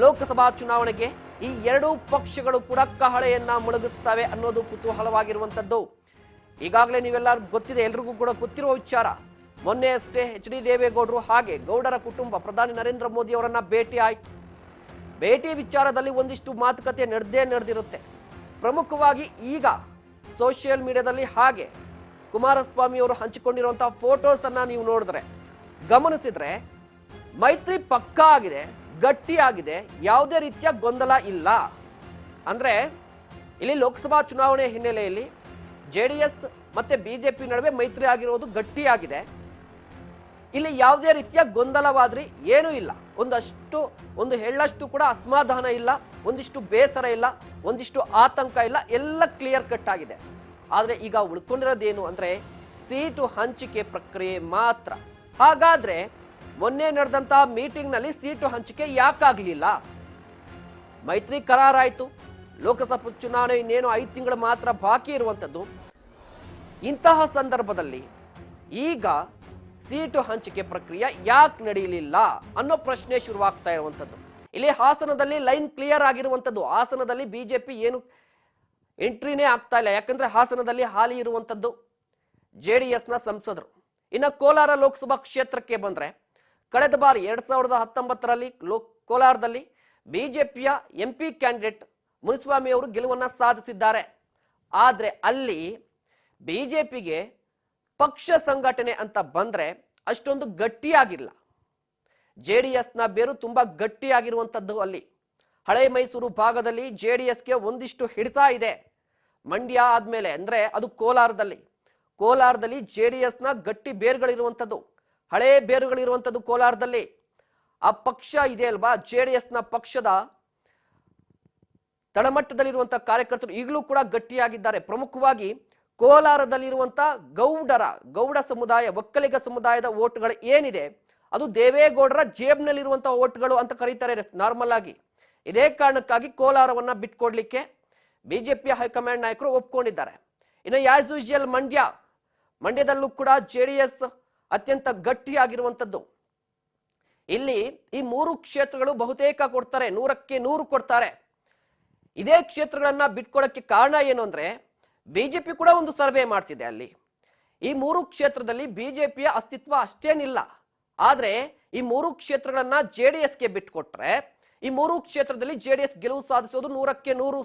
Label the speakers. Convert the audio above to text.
Speaker 1: ಲೋಕಸಭಾ ಚುನಾವಣೆಗೆ ಈ ಎರಡೂ ಪಕ್ಷಗಳು ಕೂಡ ಕಹಳೆಯನ್ನ ಮುಳುಗಿಸ್ತವೆ ಅನ್ನೋದು ಕುತೂಹಲವಾಗಿರುವಂತದ್ದು. ಈಗಾಗಲೇ ನೀವೆಲ್ಲರೂ ಗೊತ್ತಿದೆ, ಎಲ್ರಿಗೂ ಕೂಡ ಗೊತ್ತಿರುವ ವಿಚಾರ. ಮೊನ್ನೆ ಅಷ್ಟೇ ಎಚ್ ಡಿ ದೇವೇಗೌಡರು ಹಾಗೆ ಗೌಡರ ಕುಟುಂಬ ಪ್ರಧಾನಿ ನರೇಂದ್ರ ಮೋದಿ ಅವರನ್ನ ಭೇಟಿ ಆಯ್ತು. ಭೇಟಿ ವಿಚಾರದಲ್ಲಿ ಒಂದಿಷ್ಟು ಮಾತುಕತೆ ನಡೆದೇ ನಡೆದಿರುತ್ತೆ. ಪ್ರಮುಖವಾಗಿ ಈಗ ಸೋಷಿಯಲ್ ಮೀಡಿಯಾದಲ್ಲಿ ಹಾಗೆ ಕುಮಾರಸ್ವಾಮಿ ಅವರು ಹಂಚಿಕೊಂಡಿರುವಂತಹ ಫೋಟೋಸ್ ಅನ್ನ ನೀವು ನೋಡಿದ್ರೆ ಗಮನಿಸಿದ್ರೆ ಮೈತ್ರಿ ಪಕ್ಕಾ ಆಗಿದೆ. ಗಟ್ಟಿ ಆಗಿದೆ ಯಾವುದೇ ರೀತಿಯ ಗೊಂದಲ ಇಲ್ಲ. ಅಂದರೆ ಇಲ್ಲಿ ಲೋಕಸಭಾ ಚುನಾವಣೆ ಹಿನ್ನೆಲೆಯಲ್ಲಿ ಜೆ ಡಿ ಎಸ್ ಮತ್ತು ಬಿ ಜೆ ಪಿ ನಡುವೆ ಮೈತ್ರಿ ಆಗಿರೋದು ಗಟ್ಟಿಯಾಗಿದೆ. ಇಲ್ಲಿ ಯಾವುದೇ ರೀತಿಯ ಗೊಂದಲವಾದ್ರಿ ಏನೂ ಇಲ್ಲ. ಒಂದಷ್ಟು, ಒಂದು ಹೇಳಷ್ಟು ಕೂಡ ಅಸಮಾಧಾನ ಇಲ್ಲ, ಒಂದಿಷ್ಟು ಬೇಸರ ಇಲ್ಲ, ಒಂದಿಷ್ಟು ಆತಂಕ ಇಲ್ಲ, ಎಲ್ಲ ಕ್ಲಿಯರ್ ಕಟ್ ಆಗಿದೆ. ಆದರೆ ಈಗ ಉಳ್ಕೊಂಡಿರೋದೇನು ಅಂದರೆ ಸೀಟು ಹಂಚಿಕೆ ಪ್ರಕ್ರಿಯೆ ಮಾತ್ರ. ಹಾಗಾದ್ರೆ ಮೊನ್ನೆ ನಡೆದಂತಹ ಮೀಟಿಂಗ್ನಲ್ಲಿ ಸೀಟು ಹಂಚಿಕೆ ಯಾಕಾಗಲಿಲ್ಲ? ಮೈತ್ರಿ ಕರಾರಾಯಿತು. ಲೋಕಸಭಾ ಚುನಾವಣೆ ಇನ್ನೇನು ಐದು ತಿಂಗಳು ಮಾತ್ರ ಬಾಕಿ ಇರುವಂಥದ್ದು ಇಂತಹ ಸಂದರ್ಭದಲ್ಲಿ ಈಗ ಸೀಟು ಹಂಚಿಕೆ ಪ್ರಕ್ರಿಯೆ ಯಾಕೆ ನಡೆಯಲಿಲ್ಲ ಅನ್ನೋ ಪ್ರಶ್ನೆ ಶುರುವಾಗ್ತಾ ಇರುವಂಥದ್ದು ಇಲ್ಲಿ ಹಾಸನದಲ್ಲಿ ಲೈನ್ ಕ್ಲಿಯರ್ ಆಗಿರುವಂಥದ್ದು ಹಾಸನದಲ್ಲಿ ಬಿಜೆಪಿ ಏನು ಎಂಟ್ರಿನೇ ಆಗ್ತಾ ಇಲ್ಲ. ಯಾಕಂದ್ರೆ ಹಾಸನದಲ್ಲಿ ಹಾಲಿ ಇರುವಂಥದ್ದು ಜೆ ಡಿ ಎಸ್ನ ಸಂಸದರು. ಇನ್ನು ಕೋಲಾರ ಲೋಕಸಭಾ ಕ್ಷೇತ್ರಕ್ಕೆ ಬಂದ್ರೆ ಕಳೆದ ಬಾರಿ ಎರಡ್ ಸಾವಿರದ ಹತ್ತೊಂಬತ್ತರಲ್ಲಿ ಕೋಲಾರದಲ್ಲಿ ಬಿಜೆಪಿಯ ಎಂ ಪಿ ಕ್ಯಾಂಡಿಡೇಟ್ ಮುನಿಸ್ವಾಮಿ ಅವರು ಗೆಲುವನ್ನ ಸಾಧಿಸಿದ್ದಾರೆ. ಆದರೆ ಅಲ್ಲಿ ಬಿಜೆಪಿಗೆ ಪಕ್ಷ ಸಂಘಟನೆ ಅಂತ ಬಂದ್ರೆ ಅಷ್ಟೊಂದು ಗಟ್ಟಿಯಾಗಿಲ್ಲ. ಜೆ ಡಿ ಎಸ್ನ ಬೇರು ತುಂಬಾ ಗಟ್ಟಿಯಾಗಿರುವಂಥದ್ದು ಅಲ್ಲಿ. ಹಳೆ ಮೈಸೂರು ಭಾಗದಲ್ಲಿ ಜೆ ಡಿ ಎಸ್ಗೆ ಒಂದಿಷ್ಟು ಹಿಡಿತ ಇದೆ. ಮಂಡ್ಯ ಆದಮೇಲೆ ಅಂದ್ರೆ ಅದು ಕೋಲಾರದಲ್ಲಿ. ಕೋಲಾರದಲ್ಲಿ ಜೆ ಡಿ ಎಸ್ನ ಗಟ್ಟಿ ಬೇರುಗಳಿರುವಂಥದ್ದು ಹಳೆ ಬೇರುಗಳಿರುವಂಥದ್ದು ಕೋಲಾರದಲ್ಲಿ. ಆ ಪಕ್ಷ ಇದೆ ಅಲ್ವಾ? ಜೆ ಡಿ ಎಸ್ನ ಪಕ್ಷದ ತಳಮಟ್ಟದಲ್ಲಿರುವಂತಹ ಕಾರ್ಯಕರ್ತರು ಈಗಲೂ ಕೂಡ ಗಟ್ಟಿಯಾಗಿದ್ದಾರೆ. ಪ್ರಮುಖವಾಗಿ ಕೋಲಾರದಲ್ಲಿರುವಂಥ ಗೌಡರ, ಗೌಡ ಸಮುದಾಯ, ಒಕ್ಕಲಿಗ ಸಮುದಾಯದ ಓಟ್ಗಳು ಏನಿದೆ? ಅದು ದೇವೇಗೌಡರ ಜೇಬ್ನಲ್ಲಿರುವಂತಹ ಓಟ್ಗಳು ಅಂತ ಕರೀತಾರೆ ನಾರ್ಮಲ್ ಆಗಿ. ಇದೇ ಕಾರಣಕ್ಕಾಗಿ ಕೋಲಾರವನ್ನ ಬಿಟ್ಕೊಡ್ಲಿಕ್ಕೆ ಬಿಜೆಪಿಯ ಹೈಕಮಾಂಡ್ ನಾಯಕರು ಒಪ್ಕೊಂಡಿದ್ದಾರೆ. ಇನ್ನು ಯಾಸ್ ಯೂಶುವಲ್ ಮಂಡ್ಯ, ಮಂಡ್ಯದಲ್ಲೂ ಕೂಡ ಜೆ ಡಿ ಎಸ್ ಅತ್ಯಂತ ಗಟ್ಟಿಯಾಗಿರುವಂಥದ್ದು. ಇಲ್ಲಿ ಈ ಮೂರು ಕ್ಷೇತ್ರಗಳು ಬಹುತೇಕ ಕೊಡ್ತಾರೆ, ನೂರಕ್ಕೆ ನೂರು ಕೊಡ್ತಾರೆ. ಇದೇ ಕ್ಷೇತ್ರಗಳನ್ನ ಬಿಟ್ಕೊಡಕ್ಕೆ ಕಾರಣ ಏನು ಅಂದ್ರೆ, ಬಿಜೆಪಿ ಕೂಡ ಒಂದು ಸರ್ವೆ ಮಾಡ್ತಿದೆ ಅಲ್ಲಿ. ಈ ಮೂರು ಕ್ಷೇತ್ರದಲ್ಲಿ ಬಿಜೆಪಿಯ ಅಸ್ತಿತ್ವ ಅಷ್ಟೇನಿಲ್ಲ. ಆದ್ರೆ ಈ ಮೂರು ಕ್ಷೇತ್ರಗಳನ್ನ ಜೆ ಡಿ ಎಸ್ಗೆ ಬಿಟ್ಕೊಟ್ರೆ, ಈ ಮೂರು ಕ್ಷೇತ್ರದಲ್ಲಿ ಜೆ ಡಿ ಎಸ್ ಗೆಲುವು ಸಾಧಿಸೋದು ನೂರಕ್ಕೆ ನೂರು